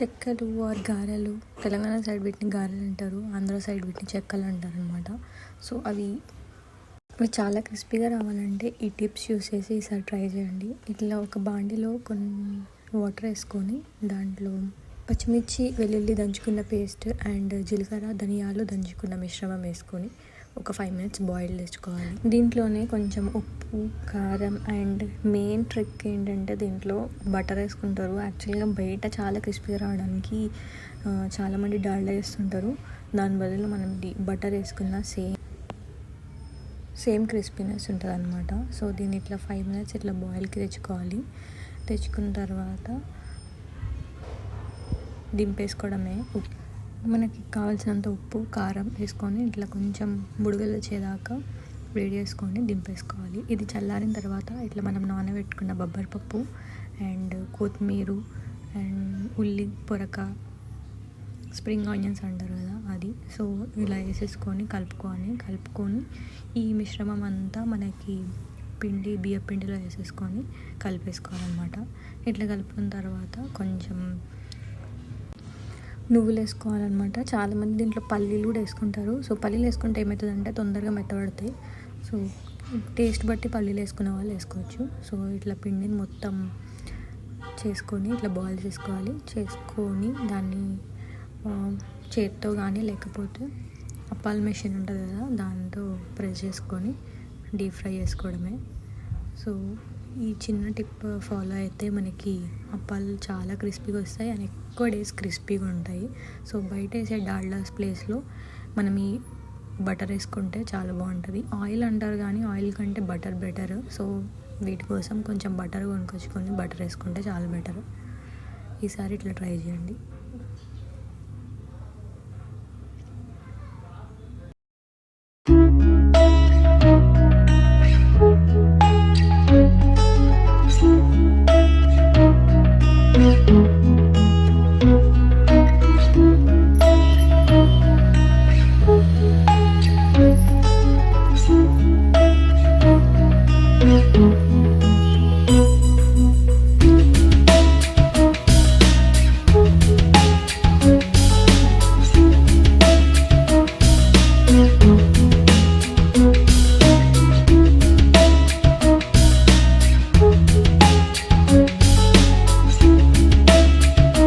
చెక్కలు ఆర్ గారెలు తెలంగాణ సైడ్ వీటిని గారెలు అంటారు ఆంధ్ర సైడ్ వీటిని చెక్కలు అంటారు అనమాట సో అవి అవి చాలా క్రిస్పీగా రావాలంటే ఈ టిప్స్ యూస్ చేసి ఈసారి ట్రై చేయండి. ఇట్లా ఒక బాండిలో కొన్ని వాటర్ వేసుకొని దాంట్లో పచ్చిమిర్చి వెల్లుల్లి దంచుకున్న పేస్ట్ అండ్ జీలకర్ర ధనియాలు దంచుకున్న మిశ్రమం వేసుకొని ఒక ఫైవ్ మినిట్స్ బాయిల్ తెచ్చుకోవాలి దీంట్లోనే కొంచెం ఉప్పు కారం అండ్ మెయిన్ ట్రిక్ ఏంటంటే దీంట్లో బటర్ వేసుకుంటారు. యాక్చువల్గా బయట చాలా క్రిస్పీగా రావడానికి చాలామంది డాల్డా వేస్తుంటారు. దాని బదులు మనం బటర్ వేసుకున్న సేమ్ సేమ్ క్రిస్పీనెస్ ఉంటుంది అనమాట సో దీన్ని ఇట్లా ఫైవ్ మినిట్స్ ఇట్లా బాయిల్కి తెచ్చుకోవాలి. తెచ్చుకున్న తర్వాత దింపేసుకోవడమే ఉప్- మనకి కావాల్సినంత ఉప్పు కారం వేసుకొని ఇట్లా కొంచెం బుడగలు వచ్చేదాకా వేడి చేసుకొని దింపేసుకోవాలి. ఇది చల్లారిన తర్వాత ఇట్లా మనం నానబెట్టుకున్న బొబ్బరి పప్పు అండ్ కొత్తిమీర అండ్ ఉల్లి పొరక స్ప్రింగ్ ఆనియన్స్ అంటారు కదా అది. సో ఇలా వేసేసుకొని కలుపుకొని కలుపుకొని ఈ మిశ్రమం అంతా మనకి పిండి బియ్య పిండిలో వేసేసుకొని కలిపేసుకోవాలన్నమాట. ఇట్లా కలుపుకున్న తర్వాత కొంచెం నువ్వులు వేసుకోవాలన్నమాట చాలామంది దీంట్లో పల్లీలు కూడా వేసుకుంటారు. సో పల్లీలు వేసుకుంటే ఏమవుతుందంటే తొందరగా మెత్తబడతాయి. సో టేస్ట్ బట్టి పల్లీలు వేసుకునే వాళ్ళు వేసుకోవచ్చు. సో ఇట్లా పిండిని మొత్తం చేసుకొని ఇట్లా బాయిల్ చేసుకోవాలి. చేసుకొని దాన్ని చేతితో చేత్తో కానీ లేకపోతే అప్పాల మెషిన్ ఉంటుంది కదా దాంతో ప్రెస్ చేసుకొని డీప్ ఫ్రై చేసుకోవడమే. సో ఈ చిన్న టిప్ ఫాలో అయితే మనకి అప్పాలు చాలా క్రిస్పీగా వస్తాయి అండ్ ఎక్కువ డేస్ క్రిస్పీగా ఉంటాయి. సో బయట వేసే డాల్డాస్ ప్లేస్లో మనం ఈ బటర్ వేసుకుంటే చాలా బాగుంటుంది. ఆయిల్ అంటారు కానీ ఆయిల్ కంటే బటర్ బెటర్. సో వీటి కోసం కొంచెం బటర్ కొనుక్కొచ్చుకొని బటర్ వేసుకుంటే చాలా బెటర్. ఈసారి ఇట్లా ట్రై చేయండి.